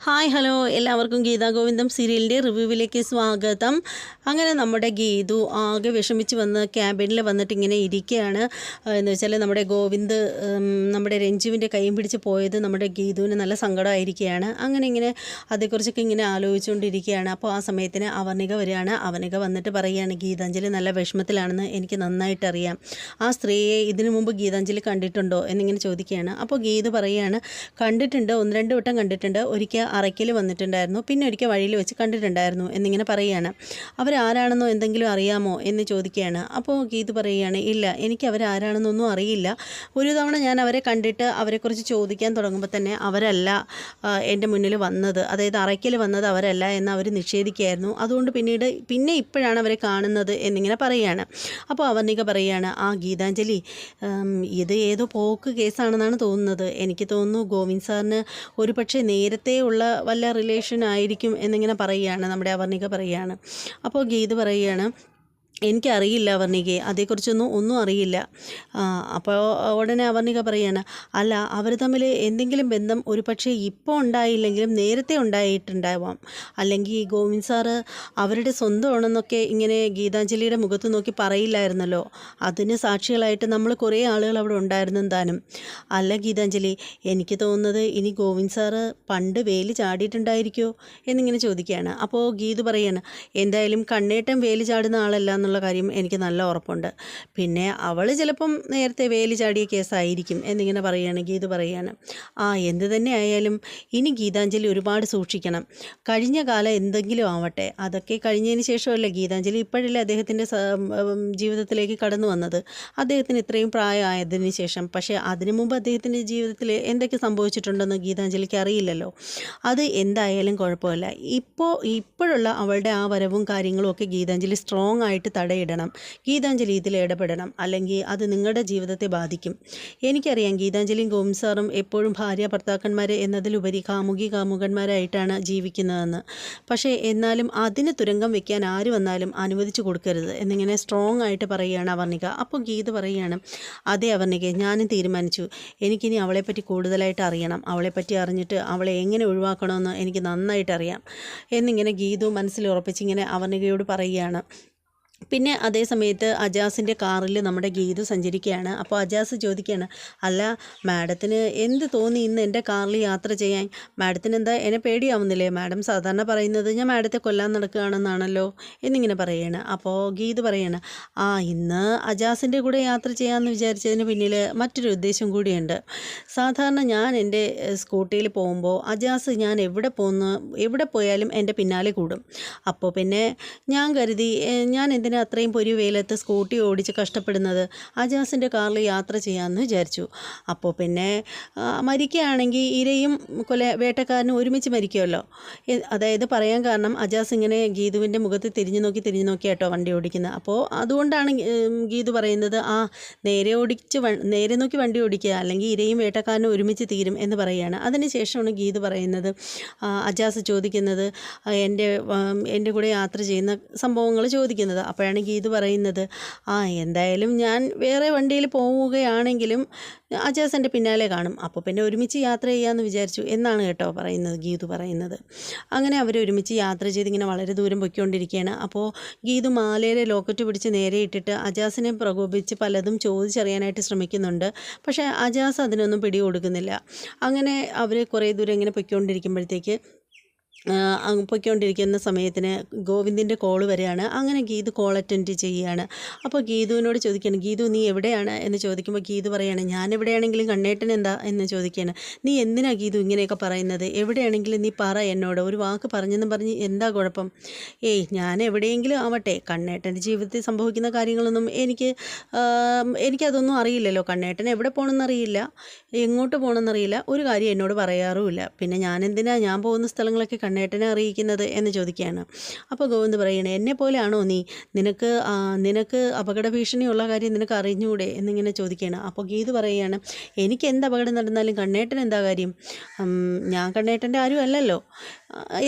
Hi hello. എല്ലാവർക്കും ഗീതാ ഗോവിന്ദം സീരിയലിന്റെ റിവ്യൂവിലേക്ക് സ്വാഗതം. അങ്ങനെ നമ്മുടെ ഗീതു ആകെ വിഷമിച്ച് വന്ന് ക്യാബിനിൽ വന്നിട്ട് ഇങ്ങനെ ഇരിക്കുകയാണ്. എന്ന് വെച്ചാൽ നമ്മുടെ ഗോവിന്ദ് നമ്മുടെ രഞ്ജുവിന്റെ കൈയും പിടിച്ച് പോയത് നമ്മുടെ ഗീതുവിന് നല്ല സങ്കടമായിരിക്കുകയാണ്. അങ്ങനെ ഇങ്ങനെ അതേക്കുറിച്ചൊക്കെ ഇങ്ങനെ ആലോചിച്ചുകൊണ്ടിരിക്കുകയാണ്. അപ്പോൾ ആ സമയത്തിന് അവർണിക വരികയാണ്. അവനിക വന്നിട്ട് പറയുകയാണ് ഗീതാഞ്ജലി നല്ല വിഷമത്തിലാണെന്ന് എനിക്ക് നന്നായിട്ട് അറിയാം ആ സ്ത്രീയെ ഇതിനു മുമ്പ് ഗീതാഞ്ജലി കണ്ടിട്ടുണ്ടോ? എന്നിങ്ങനെ ചോദിക്കുകയാണ്. അപ്പോൾ ഗീതു പറയുകയാണ് കണ്ടിട്ടുണ്ട്. ഒന്ന് രണ്ട് വട്ടം കണ്ടിട്ടുണ്ട്. ഒരിക്കൽ അറയ്ക്കൽ വന്നിട്ടുണ്ടായിരുന്നു. പിന്നെ ഒരിക്കൽ വഴിയിൽ വെച്ച് കണ്ടിട്ടുണ്ടായിരുന്നു എന്നിങ്ങനെ പറയുകയാണ്. അവരാരാണെന്നോ എന്തെങ്കിലും അറിയാമോ? എന്ന് ചോദിക്കുകയാണ്. അപ്പോൾ ഗീത് പറയുകയാണ് ഇല്ല എനിക്ക് അവരാരാണെന്നൊന്നും അറിയില്ല. ഒരു തവണ ഞാൻ അവരെ കണ്ടിട്ട് അവരെക്കുറിച്ച് ചോദിക്കാൻ തുടങ്ങുമ്പോൾ തന്നെ അവരല്ല എന്റെ മുന്നിൽ വന്നത്. അതായത് അറയ്ക്കൽ വന്നത് അവരല്ല എന്ന് അവർ നിഷേധിക്കുകയായിരുന്നു. അതുകൊണ്ട് പിന്നീട് പിന്നെ ഇപ്പോഴാണ് അവരെ കാണുന്നത് എന്നിങ്ങനെ പറയുകയാണ്. അപ്പോൾ അവർണിക പറയുകയാണ് ആ ഗീതാഞ്ജലി ഇത് ഏതോ പോക്ക് കേസാണെന്നാണ് തോന്നുന്നത്. എനിക്ക് തോന്നുന്നു ഗോവിന്ദ് സാറിന് ഒരു പക്ഷേ നേരത്തെ ഉള്ള വല്ല റിലേഷൻ ആയിരിക്കും എന്നിങ്ങനെ പറയുകയാണ് നമ്മുടെ അവർണിക പറയുകയാണ്. അപ്പോൾ ഗീത് പറയുകയാണ് എനിക്കറിയില്ല അവർണികയെ. അതേക്കുറിച്ചൊന്നും ഒന്നും അറിയില്ല. അപ്പോൾ ഉടനെ അവർണിക പറയാണ് അല്ല അവർ തമ്മിൽ എന്തെങ്കിലും ബന്ധം ഒരു പക്ഷേ ഇപ്പോൾ ഉണ്ടായില്ലെങ്കിലും നേരത്തെ ഉണ്ടായിട്ടുണ്ടാവാം. അല്ലെങ്കിൽ ഗോവിന്ദ് സാറ് അവരുടെ സ്വന്തമാണെന്നൊക്കെ ഇങ്ങനെ ഗീതാഞ്ജലിയുടെ മുഖത്ത് നോക്കി പറയില്ലായിരുന്നല്ലോ. അതിന് സാക്ഷികളായിട്ട് നമ്മൾ കുറേ ആളുകൾ അവിടെ ഉണ്ടായിരുന്നു താനും അല്ല ഗീതാഞ്ജലി എനിക്ക് തോന്നുന്നത് ഇനി ഗോവിന്ദ് സാറ് പണ്ട് വേലി ചാടിയിട്ടുണ്ടായിരിക്കുമോ എന്നിങ്ങനെ ചോദിക്കുകയാണ്. അപ്പോൾ ഗീതു പറയാണ് എന്തായാലും കണ്ണേട്ടം വേലി ചാടുന്ന ആളല്ല എന്നുള്ള കാര്യം എനിക്ക് നല്ല ഉറപ്പുണ്ട്. പിന്നെ അവൾ ചിലപ്പം നേരത്തെ വേലി ചാടിയ കേസായിരിക്കും എന്നിങ്ങനെ പറയുകയാണ് ഇത് പറയുകയാണ്. ആ എന്ത് തന്നെ ആയാലും ഇനി ഗീതാഞ്ജലി ഒരുപാട് സൂക്ഷിക്കണം. കഴിഞ്ഞ കാലം എന്തെങ്കിലും ആവട്ടെ. അതൊക്കെ കഴിഞ്ഞതിന് ശേഷമല്ലേ ഗീതാഞ്ജലി ഇപ്പോഴല്ലേ അദ്ദേഹത്തിന്റെ ജീവിതത്തിലേക്ക് കടന്നു വന്നത്. അദ്ദേഹത്തിന് ഇത്രയും പ്രായമായതിനു ശേഷം. പക്ഷേ അതിനു മുമ്പ് അദ്ദേഹത്തിന്റെ ജീവിതത്തിൽ എന്തൊക്കെ സംഭവിച്ചിട്ടുണ്ടെന്ന് ഗീതാഞ്ജലിക്ക് അറിയില്ലല്ലോ. അത് എന്തായാലും കുഴപ്പമില്ല. ഇപ്പോൾ ഇപ്പോഴുള്ള അവളുടെ ആ വരവും കാര്യങ്ങളും ഒക്കെ ഗീതാഞ്ജലി സ്ട്രോങ് ആയിട്ട് തടയിടണം. ഗീതാഞ്ജലി ഇതിൽ ഇടപെടണം. അല്ലെങ്കിൽ അത് നിങ്ങളുടെ ജീവിതത്തെ ബാധിക്കും. എനിക്കറിയാം ഗീതാഞ്ജലിയും ഗോംസാറും സാറും എപ്പോഴും ഭാര്യ ഭർത്താക്കന്മാർ എന്നതിലുപരി കാമുകി കാമുകന്മാരായിട്ടാണ് ജീവിക്കുന്നതെന്ന്. പക്ഷേ എന്നാലും അതിന് തുരങ്കം വെക്കാൻ ആര് വന്നാലും അനുവദിച്ചു കൊടുക്കരുത് എന്നിങ്ങനെ സ്ട്രോങ് ആയിട്ട് പറയുകയാണ് അവർണിക. അപ്പോൾ ഗീത പറയുകയാണ് അതേ അവർണിക ഞാനും തീരുമാനിച്ചു. എനിക്കിനി അവളെപ്പറ്റി കൂടുതലായിട്ട് അറിയണം. അവളെപ്പറ്റി അറിഞ്ഞിട്ട് അവളെ എങ്ങനെ ഒഴിവാക്കണമെന്ന് എനിക്ക് നന്നായിട്ട് അറിയാം എന്നിങ്ങനെ ഗീതു മനസ്സിൽ ഉറപ്പിച്ചിങ്ങനെ അവർണികയോട് പറയുകയാണ് പിന്നെ അതേ സമയത്ത് അജാസിന്റെ കാറിൽ നമ്മുടെ ഗീതു സഞ്ചരിക്കുകയാണ്. അപ്പോൾ അജാസ് ചോദിക്കുകയാണ് അല്ല മാഡത്തിന് എന്ത് തോന്നി ഇന്ന് എന്റെ കാറിൽ യാത്ര ചെയ്യാൻ? മാഡത്തിന് എന്താ എന്നെ പേടിയാവുന്നില്ലേ? മാഡം സാധാരണ പറയുന്നത് ഞാൻ മാഡത്തെ കൊല്ലാൻ നടക്കുകയാണെന്നാണല്ലോ എന്നിങ്ങനെ പറയുകയാണ്. അപ്പോൾ ഗീത് പറയാണ് ആ ഇന്ന് അജാസിന്റെ കൂടെ യാത്ര ചെയ്യാമെന്ന് വിചാരിച്ചതിന് പിന്നിൽ മറ്റൊരു ഉദ്ദേശം കൂടിയുണ്ട്. സാധാരണ ഞാൻ എന്റെ സ്കൂട്ടിയിൽ പോകുമ്പോൾ അജാസ് ഞാൻ എവിടെ പോകുന്നു എവിടെ പോയാലും എന്റെ പിന്നാലെ കൂടും. അപ്പോൾ പിന്നെ ഞാൻ കരുതി ഞാൻ ഞാൻ എന്തിനാ അത്രയും പൊരി വെയിലത്ത് സ്കൂട്ടി ഓടിച്ച് കഷ്ടപ്പെടുന്നത്? അജാസിന്റെ കാറിൽ യാത്ര ചെയ്യാമെന്ന് വിചാരിച്ചു. അപ്പോൾ പിന്നെ മരിക്കുകയാണെങ്കിൽ ഇരയും കൊല വേട്ടക്കാരനും ഒരുമിച്ച് മരിക്കുമല്ലോ. അതായത് പറയാൻ കാരണം അജാസ് ഇങ്ങനെ ഗീതുവിന്റെ മുഖത്ത് തിരിഞ്ഞു നോക്കി തിരിഞ്ഞു നോക്കിയാട്ടോ വണ്ടി ഓടിക്കുന്നത് അപ്പോൾ അതുകൊണ്ടാണ് ഗീതു പറയുന്നത് ആ നേരെ ഓടിച്ച് നേരെ നോക്കി വണ്ടി ഓടിക്കുക അല്ലെങ്കിൽ ഇരയും വേട്ടക്കാരനും ഒരുമിച്ച് തീരും എന്ന് പറയുകയാണ്. അതിന് ഗീതു പറയുന്നത് അജാസ് ചോദിക്കുന്നത് എന്റെ എന്റെ കൂടെ യാത്ര ചെയ്യുന്ന സംഭവങ്ങൾ ചോദിക്കുന്നത്. അപ്പോഴാണ് ഗീത് പറയുന്നത്. ആ എന്തായാലും ഞാൻ വേറെ വണ്ടിയിൽ പോവുകയാണെങ്കിലും അജാസ് എന്റെ പിന്നാലെ കാണും. അപ്പോൾ പിന്നെ ഒരുമിച്ച് യാത്ര ചെയ്യാമെന്ന് വിചാരിച്ചു എന്നാണ് കേട്ടോ പറയുന്നത് ഗീതു പറയുന്നത്. അങ്ങനെ അവർ ഒരുമിച്ച് യാത്ര ചെയ്ത് ഇങ്ങനെ വളരെ ദൂരം പൊയ്ക്കൊണ്ടിരിക്കുകയാണ്. അപ്പോൾ ഗീതു മാലയിലെ ലോക്കറ്റ് പിടിച്ച് നേരെ ഇട്ടിട്ട് അജാസിനെ പ്രകോപിച്ച് പലതും ചോദിച്ചറിയാനായിട്ട് ശ്രമിക്കുന്നുണ്ട്. പക്ഷേ അജാസ് അതിനൊന്നും പിടി കൊടുക്കുന്നില്ല അങ്ങനെ അവർ കുറേ ദൂരം ഇങ്ങനെ പൊയ്ക്കൊണ്ടിരിക്കുമ്പോഴത്തേക്ക് പൊയ്ക്കൊണ്ടിരിക്കുന്ന സമയത്തിന് ഗോവിന്ദിന്റെ കോൾ വരെയാണ്. അങ്ങനെ ഗീതു കോൾ അറ്റൻഡ് ചെയ്യുകയാണ്. അപ്പോൾ ഗീതുവിനോട് ചോദിക്കുകയാണ് ഗീതു നീ എവിടെയാണ്? എന്ന് ചോദിക്കുമ്പോൾ ഗീതു പറയുകയാണ് ഞാൻ എവിടെയാണെങ്കിലും കണ്ണേട്ടൻ എന്താ? എന്ന് ചോദിക്കുകയാണ്. നീ എന്തിനാ ഗീതു ഇങ്ങനെയൊക്കെ പറയുന്നത്? എവിടെയാണെങ്കിലും നീ പറ എന്നോട്. ഒരു വാക്ക് പറഞ്ഞെന്നും പറഞ്ഞ് എന്താ കുഴപ്പം? ഏയ് ഞാൻ എവിടെയെങ്കിലും ആവട്ടെ. കണ്ണേട്ടന്റെ ജീവിതത്തിൽ സംഭവിക്കുന്ന കാര്യങ്ങളൊന്നും എനിക്ക് എനിക്കതൊന്നും അറിയില്ലല്ലോ. കണ്ണേട്ടൻ എവിടെ പോകണമെന്നറിയില്ല എങ്ങോട്ട് പോകണമെന്നറിയില്ല ഒരു കാര്യം എന്നോട് പറയാറുമില്ല. പിന്നെ ഞാൻ എന്തിനാ ഞാൻ പോകുന്ന സ്ഥലങ്ങളൊക്കെ കണ്ണേട്ടനെ അറിയിക്കുന്നത് എന്ന് ചോദിക്കുകയാണ്. അപ്പോൾ ഗോവിന്ദ് പറയണേ എന്നെ പോലെയാണോ നീ? നിനക്ക് നിനക്ക് അപകട ഭീഷണിയുള്ള കാര്യം നിനക്ക് അറിഞ്ഞൂടെ? എന്നിങ്ങനെ ചോദിക്കുകയാണ്. അപ്പോൾ ഗീത് പറയുകയാണ് എനിക്ക് എന്ത് അപകടം നടന്നാലും കണ്ണേട്ടൻ എന്താ കാര്യം? ഞാൻ കണ്ണേട്ടന്റെ ആരും അല്ലല്ലോ.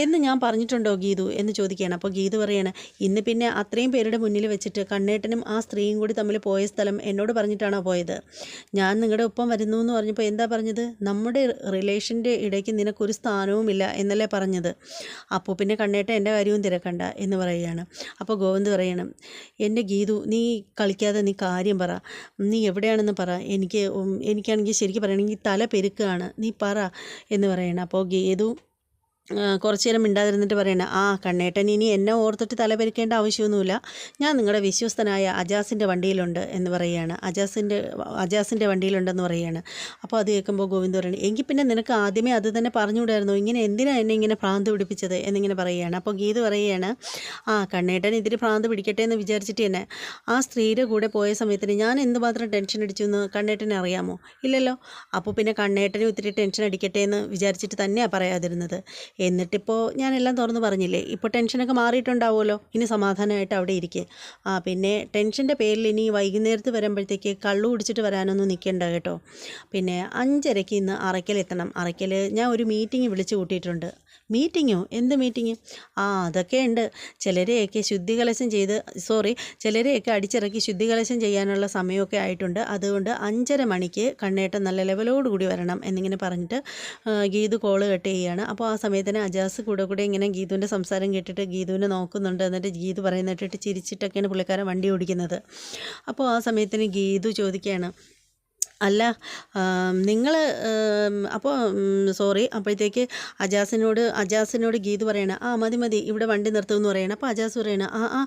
എന്ന് ഞാൻ പറഞ്ഞിട്ടുണ്ടോ ഗീതു എന്ന് ചോദിക്കുകയാണ്. അപ്പോൾ ഗീതു പറയാണ് ഇന്ന് പിന്നെ അത്രയും പേരുടെ മുന്നിൽ വെച്ചിട്ട് കണ്ണേട്ടനും ആ സ്ത്രീയും കൂടി തമ്മിൽ പോയ സ്ഥലം എന്നോട് പറഞ്ഞിട്ടാണോ പോയത്? ഞാൻ നിങ്ങളുടെ ഒപ്പം വരുന്നു എന്ന് പറഞ്ഞപ്പോൾ എന്താ പറഞ്ഞത്? നമ്മുടെ റിലേഷന്റെ ഇടയ്ക്ക് നിനക്കൊരു സ്ഥാനവുമില്ല എന്നല്ലേ പറഞ്ഞത്. അപ്പോൾ പിന്നെ കണ്ണേട്ടൻ എന്റെ കാര്യവും തിരക്കണ്ട എന്ന് പറയുകയാണ്. അപ്പോൾ ഗോവിന്ദ് പറയണം എന്റെ ഗീതു നീ കളിക്കാതെ നീ കാര്യം പറ. നീ എവിടെയാണെന്ന് പറ. എനിക്ക് എനിക്കാണെങ്കിൽ ശരിക്കും പറയണമെങ്കിൽ തല പെരുക്കുകയാണ് നീ പറ എന്ന് പറയണം. അപ്പോൾ ഗീതു കുറച്ച് നേരം മിണ്ടാതിരുന്നിട്ട് പറയണ ആ കണ്ണേട്ടൻ ഇനി എന്നെ ഓർത്തിട്ട് തലപരിക്കേണ്ട ആവശ്യമൊന്നുമില്ല. ഞാൻ നിങ്ങളുടെ വിശ്വസ്തനായ അജാസിന്റെ വണ്ടിയിലുണ്ട് എന്ന് പറയുകയാണ്. അജാസിന്റെ അജാസിന്റെ വണ്ടിയിലുണ്ടെന്ന് പറയുകയാണ്. അപ്പോൾ അത് കേൾക്കുമ്പോൾ ഗോവിന്ദ് പറയണം എങ്കിൽ പിന്നെ നിനക്ക് ആദ്യമേ അത് തന്നെ പറഞ്ഞുകൂടായിരുന്നു? ഇങ്ങനെ എന്തിനാണ് എന്നെ ഇങ്ങനെ ഭ്രാന്ത് പിടിപ്പിച്ചത്? എന്നിങ്ങനെ പറയുകയാണ്. അപ്പോൾ ഗീത് പറയുകയാണ് ആ കണ്ണേട്ടൻ ഇതിന് ഭ്രാന്ത് പിടിക്കട്ടെ എന്ന് വിചാരിച്ചിട്ട് തന്നെ ആ സ്ത്രീയുടെ കൂടെ പോയ സമയത്തിന് ഞാൻ എന്തുമാത്രം ടെൻഷൻ അടിച്ചു എന്ന് കണ്ണേട്ടനെ അറിയാമോ? ഇല്ലല്ലോ. അപ്പോൾ പിന്നെ കണ്ണേട്ടനും ഒത്തിരി ടെൻഷൻ അടിക്കട്ടെ എന്ന് വിചാരിച്ചിട്ട് തന്നെയാണ് പറയാതിരുന്നത്. എന്നിട്ടിപ്പോൾ ഞാനെല്ലാം തുറന്ന് പറഞ്ഞില്ലേ? ഇപ്പോൾ ടെൻഷനൊക്കെ മാറിയിട്ടുണ്ടാവുമല്ലോ. ഇനി സമാധാനമായിട്ട് അവിടെ ഇരിക്കുക ആ പിന്നെ ടെൻഷന്റെ പേരിൽ ഇനി വൈകുന്നേരത്ത് വരുമ്പോഴത്തേക്ക് കള്ളു കുടിച്ചിട്ട് വരാനൊന്നും നിൽക്കേണ്ട കേട്ടോ. പിന്നെ അഞ്ചരയ്ക്ക് ഇന്ന് അറയ്ക്കലെത്തണം അറയ്ക്കൽ ഞാൻ ഒരു മീറ്റിംഗ് വിളിച്ചു കൂട്ടിയിട്ടുണ്ട്. മീറ്റിങ്ങോ? എന്ത് മീറ്റിംഗ്? ആ അതൊക്കെ ഉണ്ട്. ചിലരെയൊക്കെ ശുദ്ധികലശം ചെയ്ത് സോറി ചിലരെയൊക്കെ അടിച്ചിറക്കി ശുദ്ധികലശം ചെയ്യാനുള്ള സമയമൊക്കെ ആയിട്ടുണ്ട്. അതുകൊണ്ട് അഞ്ചര മണിക്ക് കണ്ണേട്ടം നല്ല ലെവലോട് കൂടി വരണം എന്നിങ്ങനെ പറഞ്ഞിട്ട് ഗീത് കോൾ കട്ട് ചെയ്യുകയാണ് അപ്പോൾ ആ സമയത്തിന് അജാസ് കൂടെ കൂടെ ഇങ്ങനെ ഗീതുവിന്റെ സംസാരം കേട്ടിട്ട് ഗീതുവിനെ നോക്കുന്നുണ്ട് എന്നിട്ട് ഗീതു പറയുന്നിട്ട് ചിരിച്ചിട്ടൊക്കെയാണ് പുള്ളിക്കാരൻ വണ്ടി ഓടിക്കുന്നത്. അപ്പോൾ ആ സമയത്തിന് ഗീതു ചോദിക്കുകയാണ് അല്ല നിങ്ങൾ അപ്പോൾ സോറി അപ്പോഴത്തേക്ക് അജാസിനോട് അജാസിനോട് ഗീത് പറയണം ആ മതി മതി ഇവിടെ വണ്ടി നിർത്തുമെന്ന് പറയണം അപ്പോൾ അജാസ് പറയണം ആ ആ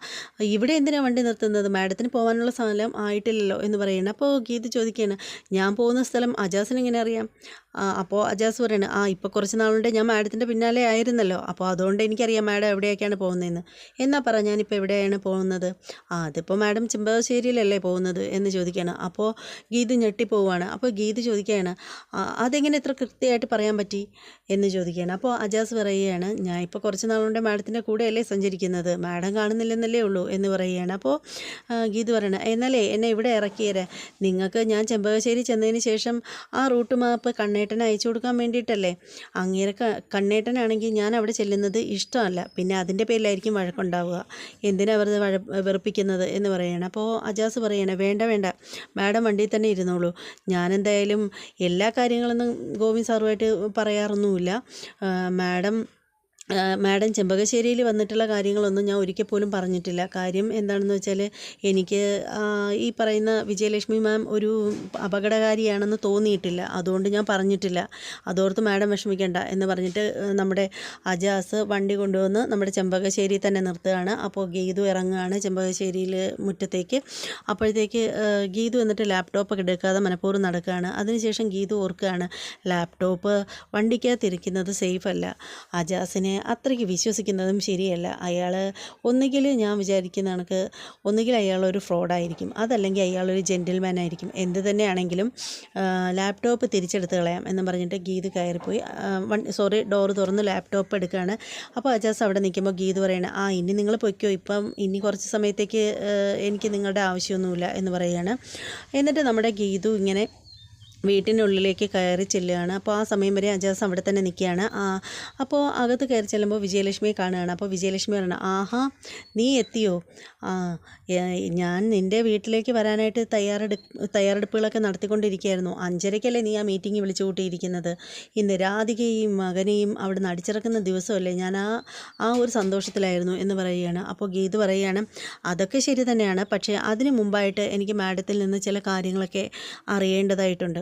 ഇവിടെ എന്തിനാണ് വണ്ടി നിർത്തുന്നത്? മാഡത്തിന് പോകാനുള്ള സ്ഥലം ആയിട്ടില്ലല്ലോ എന്ന് പറയണം അപ്പോൾ ഗീത് ചോദിക്കുകയാണ് ഞാൻ പോകുന്ന സ്ഥലം അജാസിന് എങ്ങനെ അറിയാം? അപ്പോൾ അജാസ് പറയണം ആ ഇപ്പോൾ കുറച്ച് നാളുണ്ട് ഞാൻ മാഡത്തിന്റെ പിന്നാലെ ആയിരുന്നല്ലോ അപ്പോൾ അതുകൊണ്ട് എനിക്കറിയാം മാഡം എവിടെയൊക്കെയാണ് പോകുന്നതെന്ന്. എന്നാ പറ ഞാനിപ്പോൾ എവിടെയാണ് പോകുന്നത്? ആ അതിപ്പോൾ മാഡം ചെമ്പകശ്ശേരിയിലല്ലേ പോകുന്നത് എന്ന് ചോദിക്കുകയാണ് അപ്പോൾ ഗീത് ഞെട്ടിപ്പോവുകയാണ് അപ്പോൾ ഗീത് ചോദിക്കുകയാണ് "ആ, അതെങ്ങനെ ഇത്ര കൃത്യമായിട്ട് പറയാൻ പറ്റി? എന്ന് ചോദിക്കുകയാണ്. അപ്പോൾ അജാസ് പറയുകയാണ് ഞാൻ ഇപ്പോൾ കുറച്ച് നാളുകൊണ്ട് മാഡത്തിന്റെ കൂടെയല്ലേ സഞ്ചരിക്കുന്നത്. മാഡം കാണുന്നില്ലെന്നല്ലേ ഉള്ളൂ എന്ന് പറയുകയാണ്. അപ്പോൾ ഗീത് പറയണം എന്നാലേ എന്നെ ഇവിടെ ഇറക്കിയരെ. നിങ്ങൾക്ക് ഞാൻ ചെമ്പകശ്ശേരി ചെന്നതിന് ശേഷം ആ റൂട്ട് മാപ്പ് കണ്ണേട്ടനെ അയച്ചു കൊടുക്കാൻ വേണ്ടിയിട്ടല്ലേ? അങ്ങേരെ കണ്ണേട്ടനാണെങ്കിൽ ഞാൻ അവിടെ ചെല്ലുന്നത് ഇഷ്ടമല്ല. പിന്നെ അതിന്റെ പേരിലായിരിക്കും വഴക്കുണ്ടാവുക. എന്തിനാ വെറുതെ വഴ വെറുപ്പിക്കുന്നത്? എന്ന് പറയണം അപ്പോൾ അജാസ് പറയണേ വേണ്ട വേണ്ട. മാഡം വണ്ടിയിൽ തന്നെ ഇരുന്നോളൂ. ഞാനെന്തായാലും എല്ലാ കാര്യങ്ങളൊന്നും ഗോവിന്ദ് സാറുമായിട്ട് പറയാറൊന്നുമില്ല. മാഡം മാഡം ചെമ്പകശ്ശേരിയിൽ വന്നിട്ടുള്ള കാര്യങ്ങളൊന്നും ഞാൻ ഒരിക്കൽ പോലും പറഞ്ഞിട്ടില്ല. കാര്യം എന്താണെന്ന് വെച്ചാൽ എനിക്ക് ഈ പറയുന്ന വിജയലക്ഷ്മി മാം ഒരു അപകടകാരിയാണെന്ന് തോന്നിയിട്ടില്ല. അതുകൊണ്ട് ഞാൻ പറഞ്ഞിട്ടില്ല. അതോർത്ത് മാഡം വിഷമിക്കേണ്ട എന്ന് പറഞ്ഞിട്ട് നമ്മുടെ അജാസ് വണ്ടി കൊണ്ടുവന്ന് നമ്മുടെ ചെമ്പകശ്ശേരി തന്നെ നിർത്തുകയാണ്. അപ്പോൾ ഗീതു ഇറങ്ങുകയാണ് ചെമ്പകശ്ശേരിയിൽ മുറ്റത്തേക്ക്. അപ്പോഴത്തേക്ക് ഗീതു എന്നിട്ട് ലാപ്ടോപ്പ് എടുക്കാതെ മനഃപൂർവം നടക്കുകയാണ്. അതിനുശേഷം ഗീതു ഓർക്കുകയാണ് ലാപ്ടോപ്പ് വണ്ടിക്കകത്തിരിക്കുന്നത് സേഫ് അല്ല. അജാസിനെ അത്രയ്ക്ക് വിശ്വസിക്കുന്നതും ശരിയല്ല. അയാൾ ഒന്നുകിൽ ഞാൻ വിചാരിക്കുന്ന കണക്ക് ഒന്നുകിൽ അയാളൊരു ഫ്രോഡായിരിക്കും. അതല്ലെങ്കിൽ അയാളൊരു ജെന്റിൽമാൻ ആയിരിക്കും എന്ത് തന്നെയാണെങ്കിലും ലാപ്ടോപ്പ് തിരിച്ചെടുത്ത് കളയാം എന്ന് പറഞ്ഞിട്ട് ഗീത് കയറിപ്പോയി. വൺ സോറി ഡോറ് തുറന്ന് ലാപ്ടോപ്പ് എടുക്കുകയാണ് അപ്പോൾ അജാസ് അവിടെ നിൽക്കുമ്പോൾ ഗീത് പറയണ ആ ഇനി നിങ്ങൾ പൊയ്ക്കോ. ഇപ്പം ഇനി കുറച്ച് സമയത്തേക്ക് എനിക്ക് നിങ്ങളുടെ ആവശ്യമൊന്നുമില്ല എന്ന് പറയുകയാണ്. എന്നിട്ട് നമ്മുടെ ഗീതു ഇങ്ങനെ വീട്ടിനുള്ളിലേക്ക് കയറി ചെല്ലുകയാണ്. അപ്പോൾ ആ സമയം വരെ അജാസ് അവിടെ തന്നെ നിൽക്കുകയാണ്. ആ അപ്പോൾ അകത്ത് കയറി ചെല്ലുമ്പോൾ വിജയലക്ഷ്മിയെ കാണുകയാണ്. അപ്പോൾ വിജയലക്ഷ്മി പറയണം ആഹാ നീ എത്തിയോ? ആ ഞാൻ നിന്റെ വീട്ടിലേക്ക് വരാനായിട്ട് തയ്യാറെടു തയ്യാറെടുപ്പുകളൊക്കെ നടത്തിക്കൊണ്ടിരിക്കുകയായിരുന്നു. അഞ്ചരയ്ക്കല്ലേ നീ ആ മീറ്റിംഗ് വിളിച്ചു കൂട്ടിയിരിക്കുന്നത് ഇന്ന് രാധികയും മകനെയും അവിടെ നിന്ന് അടിച്ചിറക്കുന്ന ദിവസമല്ലേ ഞാൻ ആ ആ ഒരു സന്തോഷത്തിലായിരുന്നു എന്ന് പറയുകയാണ്. അപ്പോൾ ഗീത് പറയുകയാണ് അതൊക്കെ ശരി തന്നെയാണ്. പക്ഷേ അതിന് മുമ്പായിട്ട് എനിക്ക് മാഡത്തിൽ നിന്ന് ചില കാര്യങ്ങളൊക്കെ അറിയേണ്ടതായിട്ടുണ്ട്.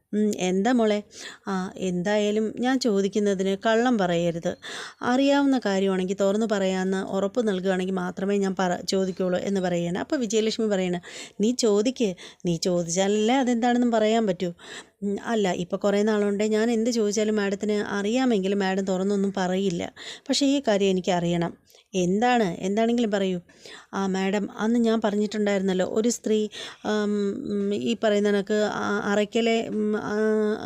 എന്താ മോളെ? ആ എന്തായാലും ഞാൻ ചോദിക്കുന്നതിന് കള്ളം പറയരുത്. അറിയാവുന്ന കാര്യമാണെങ്കിൽ തുറന്നു പറയാമെന്ന് ഉറപ്പ് നൽകുകയാണെങ്കിൽ മാത്രമേ ഞാൻ പറ ചോദിക്കുകയുള്ളൂ എന്ന് പറയണം. അപ്പോൾ വിജയലക്ഷ്മി പറയണം നീ ചോദിക്ക്. നീ ചോദിച്ചാലല്ലേ അതെന്താണെന്നും പറയാൻ പറ്റൂ. അല്ല ഇപ്പോൾ കുറേ നാളുണ്ടേ ഞാൻ എന്ത് ചോദിച്ചാലും മാഡത്തിന് അറിയാമെങ്കിലും മാഡം തുറന്നൊന്നും പറയില്ല. പക്ഷേ ഈ കാര്യം എനിക്ക് അറിയണം. എന്താണ്? എന്താണെങ്കിലും പറയൂ. ആ മാഡം അന്ന് ഞാൻ പറഞ്ഞിട്ടുണ്ടായിരുന്നല്ലോ ഒരു സ്ത്രീ ഈ പറയുന്ന കണക്ക് അറയ്ക്കലെ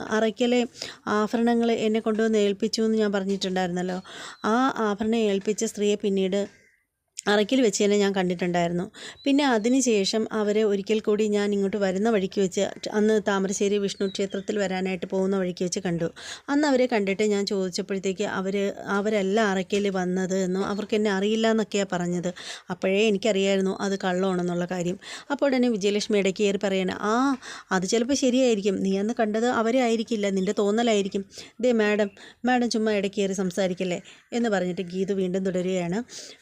അറയ്ക്കലെ ആഭരണങ്ങൾ എന്നെ കൊണ്ടുവന്ന് ഏൽപ്പിച്ചു എന്ന് ഞാൻ പറഞ്ഞിട്ടുണ്ടായിരുന്നല്ലോ. ആ ആഭരണം ഏൽപ്പിച്ച സ്ത്രീയെ പിന്നീട് അറയ്ക്കൽ വെച്ച് തന്നെ ഞാൻ കണ്ടിട്ടുണ്ടായിരുന്നു. പിന്നെ അതിന് ശേഷം അവരെ ഒരിക്കൽ കൂടി ഞാൻ ഇങ്ങോട്ട് വരുന്ന വഴിക്ക് വെച്ച് അന്ന് താമരശ്ശേരി വിഷ്ണു ക്ഷേത്രത്തിൽ വരാനായിട്ട് പോകുന്ന വഴിക്ക് വെച്ച് കണ്ടു. അന്ന് അവരെ കണ്ടിട്ട് ഞാൻ ചോദിച്ചപ്പോഴത്തേക്ക് അവർ അവരല്ല അറയ്ക്കൽ വന്നത് എന്നും അവർക്ക് എന്നെ അറിയില്ല എന്നൊക്കെയാണ് പറഞ്ഞത്. അപ്പോഴേ എനിക്കറിയായിരുന്നു അത് കള്ളമാണെന്നുള്ള കാര്യം. അപ്പോൾ ഉടനെ വിജയലക്ഷ്മി ഇടയ്ക്ക് കയറി പറയണം ആ അത് ചിലപ്പോൾ ശരിയായിരിക്കും. നീ അന്ന് കണ്ടത് അവരെ ആയിരിക്കില്ല നിന്റെ തോന്നലായിരിക്കും. ദേ മാഡം മാഡം ചുമ്മാ ഇടയ്ക്ക് കയറി സംസാരിക്കല്ലേ? എന്ന് പറഞ്ഞിട്ട് ഗീതു വീണ്ടും തുടരുകയാണ്.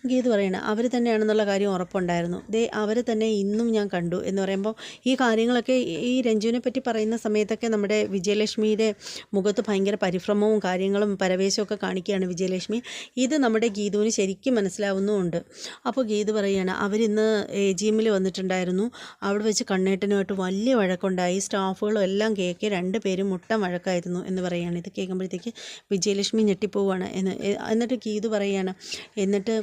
ഗീതു പറയണ അവർ തന്നെയാണെന്നുള്ള കാര്യം ഉറപ്പുണ്ടായിരുന്നു. ദേ അവർ തന്നെ ഇന്നും ഞാൻ കണ്ടു എന്ന് പറയുമ്പോൾ ഈ കാര്യങ്ങളൊക്കെ ഈ രഞ്ജുവിനെ പറ്റി പറയുന്ന സമയത്തൊക്കെ നമ്മുടെ വിജയലക്ഷ്മിയുടെ മുഖത്ത് ഭയങ്കര പരിഭ്രമവും കാര്യങ്ങളും പരവേശമൊക്കെ കാണിക്കുകയാണ് വിജയലക്ഷ്മി. ഇത് നമ്മുടെ ഗീതുവിന് ശരിക്കും മനസ്സിലാവുന്നുമുണ്ട്. അപ്പോൾ ഗീതു പറയുകയാണ് അവരിന്ന് എ ജി എമ്മിൽ വന്നിട്ടുണ്ടായിരുന്നു. അവിടെ വെച്ച് കണ്ണേട്ടനുമായിട്ട് വലിയ വഴക്കുണ്ടായി. സ്റ്റാഫുകളും എല്ലാം കേൾക്കെ രണ്ട് പേരും മുട്ടം വഴക്കായിരുന്നു എന്ന് പറയുകയാണ്. ഇത് കേൾക്കുമ്പോഴത്തേക്ക് വിജയലക്ഷ്മി ഞെട്ടിപ്പോവാണ് എന്ന്. എന്നിട്ട് ഗീതു പറയുകയാണ് എന്നിട്ട്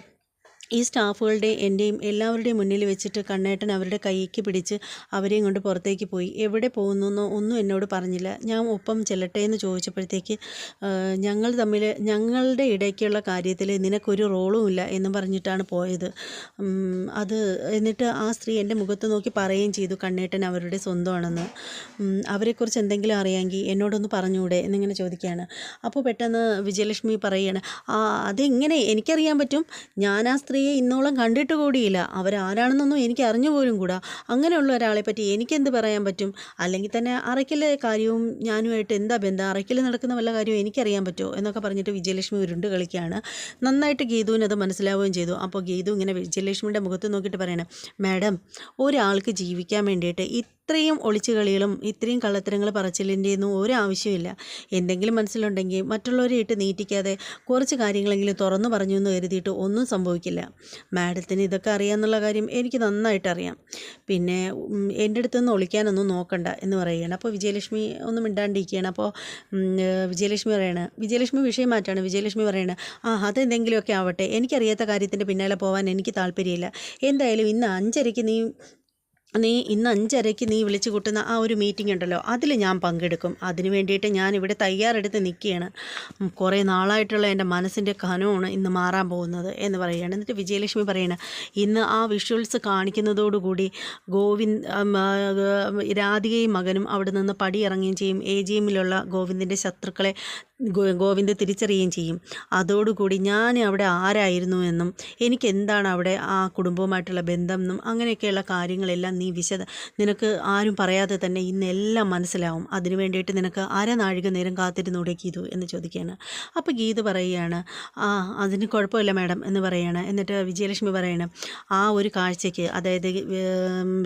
ഈ സ്റ്റാഫുകളുടെ എന്റെയും എല്ലാവരുടെയും മുന്നിൽ വെച്ചിട്ട് കണ്ണേട്ടൻ അവരുടെ കൈക്ക് പിടിച്ച് അവരെയും കൊണ്ട് പുറത്തേക്ക് പോയി. എവിടെ പോകുന്നു പോകുന്നെന്നോ ഒന്നും എന്നോട് പറഞ്ഞില്ല. ഞാൻ ഒപ്പം ചെല്ലട്ടെ എന്ന് ചോദിച്ചപ്പോഴത്തേക്ക് ഞങ്ങൾ തമ്മിൽ ഞങ്ങളുടെ ഇടയ്ക്കുള്ള കാര്യത്തിൽ നിനക്കൊരു റോളും ഇല്ല എന്ന് പറഞ്ഞിട്ടാണ് പോയത്. അത് എന്നിട്ട് ആ സ്ത്രീ എന്റെ മുഖത്ത് നോക്കി പറയുകയും ചെയ്തു കണ്ണേട്ടൻ അവരുടെ സ്വന്തമാണെന്ന്. അവരെക്കുറിച്ച് എന്തെങ്കിലും അറിയാമെങ്കിൽ എന്നോടൊന്ന് പറഞ്ഞുകൂടെ എന്നിങ്ങനെ ചോദിക്കുകയാണ്. അപ്പോൾ പെട്ടെന്ന് വിജയലക്ഷ്മി പറയുകയാണ് ആ അതെങ്ങനെ എനിക്കറിയാൻ പറ്റും? ഞാൻ ആ സ്ത്രീ സ്ത്രീയെ ഇന്നോളം കണ്ടിട്ട് കൂടിയില്ല. അവരാരാണെന്നൊന്നും എനിക്ക് അറിഞ്ഞു പോലും കൂടാ. അങ്ങനെയുള്ള ഒരാളെ പറ്റി എനിക്കെന്ത് പറയാൻ പറ്റും? അല്ലെങ്കിൽ തന്നെ അറയ്ക്കലെ കാര്യവും ഞാനുമായിട്ട് എന്താ ബന്ധം? അറയ്ക്കൽ നടക്കുന്ന വല്ല കാര്യവും എനിക്കറിയാൻ പറ്റുമോ? എന്നൊക്കെ പറഞ്ഞിട്ട് വിജയലക്ഷ്മി ഉരുണ്ട് കളിക്കുകയാണ്. നന്നായിട്ട് ഗീതുവിന് അത് മനസ്സിലാവുകയും ചെയ്തു. അപ്പോൾ ഗീതു ഇങ്ങനെ വിജയലക്ഷ്മിയുടെ മുഖത്ത് നോക്കിയിട്ട് പറയണം മാഡം ഒരാൾക്ക് ജീവിക്കാൻ വേണ്ടിയിട്ട് ഇത്രയും ഒളിച്ചുകളികളും ഇത്രയും കള്ളത്തരങ്ങൾ പറച്ചിലിന്റെ ഒന്നും ഒരാവശ്യമില്ല എന്തെങ്കിലും മനസ്സിലുണ്ടെങ്കിൽ മറ്റുള്ളവരെ ഇട്ട് നീറ്റിക്കാതെ കുറച്ച് കാര്യങ്ങളെങ്കിലും തുറന്നു പറഞ്ഞു എന്ന് കരുതിയിട്ട് ഒന്നും സംഭവിക്കില്ല. മാഡത്തിന് ഇതൊക്കെ അറിയാമെന്നുള്ള കാര്യം എനിക്ക് നന്നായിട്ട് അറിയാം പിന്നെ എന്റെ അടുത്തൊന്നും ഒളിക്കാനൊന്നും നോക്കണ്ട എന്ന് പറയുകയാണ്. അപ്പോൾ വിജയലക്ഷ്മി ഒന്നും മിണ്ടാണ്ടിരിക്കുകയാണ്. അപ്പോൾ വിജയലക്ഷ്മി പറയണ വിജയലക്ഷ്മി വിഷയം മാറ്റാണ്. വിജയലക്ഷ്മി പറയണ ആ അതെന്തെങ്കിലുമൊക്കെ ആവട്ടെ. എനിക്കറിയാത്ത കാര്യത്തിന്റെ പിന്നാലെ പോകാൻ എനിക്ക് താല്പര്യമില്ല. എന്തായാലും ഇന്ന് അഞ്ചരയ്ക്ക് നീ നീ ഇന്ന് അഞ്ചരയ്ക്ക് നീ വിളിച്ചു കൂട്ടുന്ന ആ ഒരു മീറ്റിംഗ് ഉണ്ടല്ലോ അതിൽ ഞാൻ പങ്കെടുക്കും. അതിന് വേണ്ടിയിട്ട് ഞാൻ ഇവിടെ തയ്യാറെടുത്ത് നിൽക്കുകയാണ്. കുറേ നാളായിട്ടുള്ള എന്റെ മനസ്സിന്റെ കനമാണ് ഇന്ന് മാറാൻ പോകുന്നത് എന്ന് പറയുകയാണ്. എന്നിട്ട് വിജയലക്ഷ്മി പറയണ ഇന്ന് ആ വിഷ്വൽസ് കാണിക്കുന്നതോടുകൂടി ഗോവിന്ദ് രാധികയും മകനും അവിടെ നിന്ന് പടിയിറങ്ങുകയും ചെയ്യും. എ ജി എമ്മിലുള്ള ഗോവിന്ദിന്റെ ശത്രുക്കളെ ഗോവിന്ദ് തിരിച്ചറിയുകയും ചെയ്യും. അതോടുകൂടി ഞാൻ അവിടെ ആരായിരുന്നു എന്നും എനിക്ക് എന്താണ് അവിടെ ആ കുടുംബവുമായിട്ടുള്ള ബന്ധം എന്നും അങ്ങനെയൊക്കെയുള്ള കാര്യങ്ങളെല്ലാം നീ വിശദ നിനക്ക് ആരും പറയാതെ തന്നെ ഇന്നെല്ലാം മനസ്സിലാവും. അതിനു വേണ്ടിയിട്ട് നിനക്ക് അരനാഴിക നേരം കാത്തിരുന്നൂടെ ഗീതു എന്ന് ചോദിക്കുകയാണ്. അപ്പോൾ ഗീതു പറയുകയാണ് ആ അതിന് കുഴപ്പമില്ല മാഡം എന്ന് പറയുകയാണ്. എന്നിട്ട് വിജയലക്ഷ്മി പറയണം ആ ഒരു കാഴ്ചയ്ക്ക് അതായത്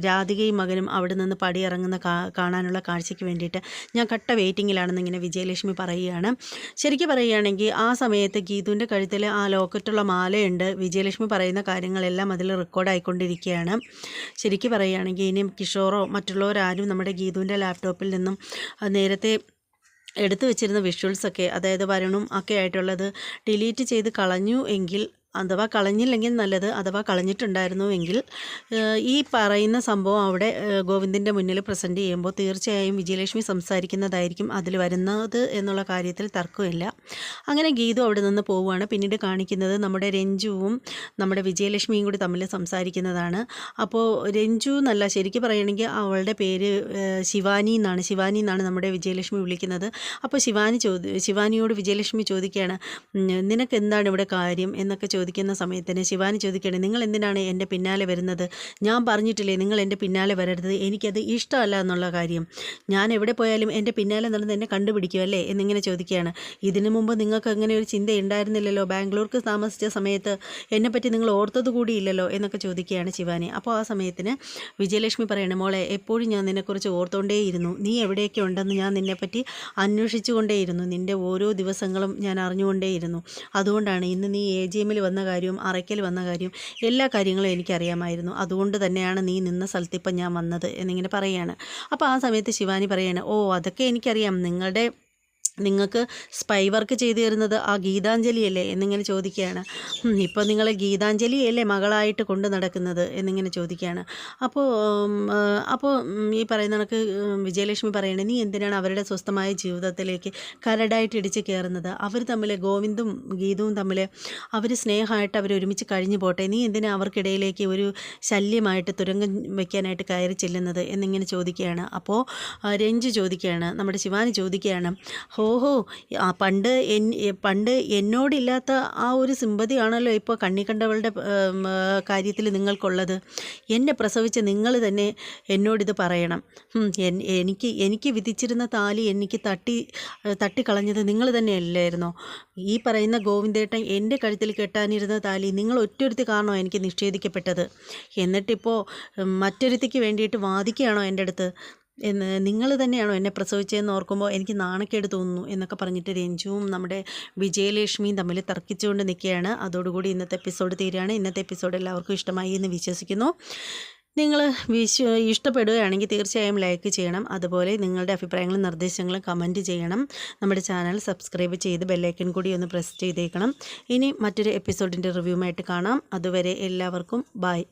രാധികയും മകനും അവിടെ നിന്ന് പടിയിറങ്ങുന്ന കാണാനുള്ള കാഴ്ചയ്ക്ക് വേണ്ടിയിട്ട് ഞാൻ കട്ട വെയിറ്റിങ്ങിലാണെന്ന് ഇങ്ങനെ വിജയലക്ഷ്മി പറയുകയാണ്. ശരിക്കും പറയുകയാണെങ്കിൽ ആ സമയത്ത് ഗീതുവിന്റെ കഴുത്തിൽ ആ ലോക്കറ്റുള്ള മാലയുണ്ട്. വിജയലക്ഷ്മി പറയുന്ന കാര്യങ്ങളെല്ലാം അതിൽ റെക്കോർഡായിക്കൊണ്ടിരിക്കുകയാണ് ശരിക്കും പറയുകയാണെങ്കിൽ ഇനിയും കിഷോറോ മറ്റുള്ളവരാരും നമ്മുടെ ഗീതുവിന്റെ ലാപ്ടോപ്പിൽ നിന്നും നേരത്തെ എടുത്തു വെച്ചിരുന്ന വിഷ്വൽസൊക്കെ അതായത് വരണും ഒക്കെ ആയിട്ടുള്ളത് ഡിലീറ്റ് ചെയ്ത് കളഞ്ഞു എങ്കിൽ അഥവാ കളഞ്ഞില്ലെങ്കിൽ നല്ലത് അഥവാ കളഞ്ഞിട്ടുണ്ടായിരുന്നുവെങ്കിൽ ഈ പറയുന്ന സംഭവം അവിടെ ഗോവിന്ദിന്റെ മുന്നിൽ പ്രസന്റ് ചെയ്യുമ്പോൾ തീർച്ചയായും വിജയലക്ഷ്മി സംസാരിക്കുന്നതായിരിക്കും അതിൽ വരുന്നത് എന്നുള്ള കാര്യത്തിൽ തർക്കമില്ല. അങ്ങനെ ഗീതു അവിടെ നിന്ന് പോവുകയാണ്. പിന്നീട് കാണിക്കുന്നത് നമ്മുടെ രഞ്ജുവും നമ്മുടെ വിജയലക്ഷ്മിയും കൂടി തമ്മിൽ സംസാരിക്കുന്നതാണ്. അപ്പോൾ രഞ്ജു എന്നല്ല ശരിക്കും പറയുകയാണെങ്കിൽ അവളുടെ പേര് ശിവാനി എന്നാണ്. ശിവാനി എന്നാണ് നമ്മുടെ വിജയലക്ഷ്മി വിളിക്കുന്നത്. അപ്പോൾ ശിവാനി ചോദി ശിവാനിയോട് വിജയലക്ഷ്മി ചോദിക്കുകയാണ് നിനക്ക് എന്താണ് ഇവിടെ കാര്യം? എന്നൊക്കെ ചോദിക്കുന്നത് ചോദിക്കുന്ന സമയത്തിന് ശിവാനി ചോദിക്കണേ നിങ്ങൾ എന്തിനാണ് എന്റെ പിന്നാലെ വരുന്നത്? ഞാൻ പറഞ്ഞിട്ടില്ലേ നിങ്ങൾ എന്റെ പിന്നാലെ വരരുത് എനിക്കത് ഇഷ്ടമല്ല എന്നുള്ള കാര്യം. ഞാൻ എവിടെ പോയാലും എന്റെ പിന്നാലെ നടന്ന് എന്നെ കണ്ടുപിടിക്കുമല്ലേ എന്നിങ്ങനെ ചോദിക്കുകയാണ്. ഇതിനു മുമ്പ് നിങ്ങൾക്ക് അങ്ങനെ ഒരു ചിന്ത ഉണ്ടായിരുന്നില്ലല്ലോ? ബാംഗ്ലൂർക്ക് താമസിച്ച സമയത്ത് എന്നെപ്പറ്റി നിങ്ങൾ ഓർത്തത് കൂടിയില്ലല്ലോ എന്നൊക്കെ ചോദിക്കുകയാണ് ശിവാനി. അപ്പോൾ ആ സമയത്തിന് വിജയലക്ഷ്മി പറയണേ മോളെ എപ്പോഴും ഞാൻ നിന്നെക്കുറിച്ച് ഓർത്തുകൊണ്ടേയിരുന്നു നീ എവിടെയൊക്കെ ഉണ്ടെന്ന് ഞാൻ നിന്നെപ്പറ്റി അന്വേഷിച്ചുകൊണ്ടേയിരുന്നു. നിന്റെ ഓരോ ദിവസങ്ങളും ഞാൻ അറിഞ്ഞുകൊണ്ടേയിരുന്നു. അതുകൊണ്ടാണ് ഇന്ന് നീ എ ജി എമ്മിൽ കാര്യവും അറയ്ക്കൽ വന്ന കാര്യവും എല്ലാ കാര്യങ്ങളും എനിക്കറിയാമായിരുന്നു. അതുകൊണ്ട് തന്നെയാണ് നീ നിന്ന സ്ഥലത്ത് ഇപ്പം ഞാൻ വന്നത് എന്നിങ്ങനെ പറയുകയാണ് അപ്പോൾ ആ സമയത്ത് ശിവാനി പറയാണ് ഓ അതൊക്കെ എനിക്കറിയാം. നിങ്ങളുടെ നിങ്ങൾക്ക് സ്പൈ വർക്ക് ചെയ്തു തരുന്നത് ആ ഗീതാഞ്ജലി അല്ലേ എന്നിങ്ങനെ ചോദിക്കുകയാണ്. ഇപ്പോൾ നിങ്ങൾ ഗീതാഞ്ജലി അല്ലേ മകളായിട്ട് കൊണ്ട് നടക്കുന്നത് എന്നിങ്ങനെ ചോദിക്കുകയാണ്. അപ്പോൾ അപ്പോൾ ഈ പറയുന്ന കണക്ക് വിജയലക്ഷ്മി പറയണേ നീ എന്തിനാണ് അവരുടെ സ്വസ്ഥമായ ജീവിതത്തിലേക്ക് കരടായിട്ട് ഇടിച്ച് കയറുന്നത് അവർ തമ്മിൽ ഗോവിന്ദും ഗീതവും തമ്മിൽ അവർ സ്നേഹമായിട്ട് അവർ ഒരുമിച്ച് കഴിഞ്ഞു പോട്ടെ? നീ എന്തിനാ അവർക്കിടയിലേക്ക് ഒരു ശല്യമായിട്ട് തുരങ്കം വയ്ക്കാനായിട്ട് കയറി ചെല്ലുന്നത്? എന്നിങ്ങനെ ചോദിക്കുകയാണ്. അപ്പോൾ രഞ്ജു ചോദിക്കുകയാണ് നമ്മുടെ ശിവാനി ചോദിക്കുകയാണ് ഓഹോ പണ്ട് എൻ പണ്ട് എന്നോടില്ലാത്ത ആ ഒരു സിമ്പതിയാണല്ലോ ഇപ്പോൾ കണ്ണി കണ്ടവളുടെ കാര്യത്തിൽ നിങ്ങൾക്കുള്ളത്. എന്നെ പ്രസവിച്ച് നിങ്ങൾ തന്നെ എന്നോടിത് പറയണം. എനിക്ക് എനിക്ക് വിധിച്ചിരുന്ന താലി എനിക്ക് തട്ടി തട്ടിക്കളഞ്ഞത് നിങ്ങൾ തന്നെയല്ലായിരുന്നോ? ഈ പറയുന്ന ഗോവിന്ദേട്ടൻ എന്റെ കഴുത്തിൽ കെട്ടാനിരുന്ന താലി നിങ്ങൾ ഒറ്റൊരുത്തി കാരണോ എനിക്ക് നിഷേധിക്കപ്പെട്ടത്? എന്നിട്ടിപ്പോൾ മറ്റൊരുത്തിക്ക് വേണ്ടിയിട്ട് വാദിക്കുകയാണോ എന്റെ അടുത്ത്? എന്ന് നിങ്ങൾ തന്നെയാണോ എന്നെ പ്രസവിച്ചതെന്ന് ഓർക്കുമ്പോൾ എനിക്ക് നാണക്കേട് തോന്നുന്നു എന്നൊക്കെ പറഞ്ഞിട്ട് രഞ്ജുവും നമ്മുടെ വിജയലക്ഷ്മിയും തമ്മിൽ തർക്കിച്ചുകൊണ്ട് നിൽക്കുകയാണ്. അതോടുകൂടി ഇന്നത്തെ എപ്പിസോഡ് തീരുകയാണ്. ഇന്നത്തെ എപ്പിസോഡ് എല്ലാവർക്കും ഇഷ്ടമായി എന്ന് വിശ്വസിക്കുന്നു. നിങ്ങൾ വിശ്വ ഇഷ്ടപ്പെടുകയാണെങ്കിൽ തീർച്ചയായും ലൈക്ക് ചെയ്യണം. അതുപോലെ നിങ്ങളുടെ അഭിപ്രായങ്ങളും നിർദ്ദേശങ്ങളും കമന്റ് ചെയ്യണം. നമ്മുടെ ചാനൽ സബ്സ്ക്രൈബ് ചെയ്ത് ബെല്ലൈക്കൺ കൂടി ഒന്ന് പ്രസ് ചെയ്തേക്കണം. ഇനി മറ്റൊരു എപ്പിസോഡിന്റെ റിവ്യൂമായിട്ട് കാണാം. അതുവരെ എല്ലാവർക്കും ബായ്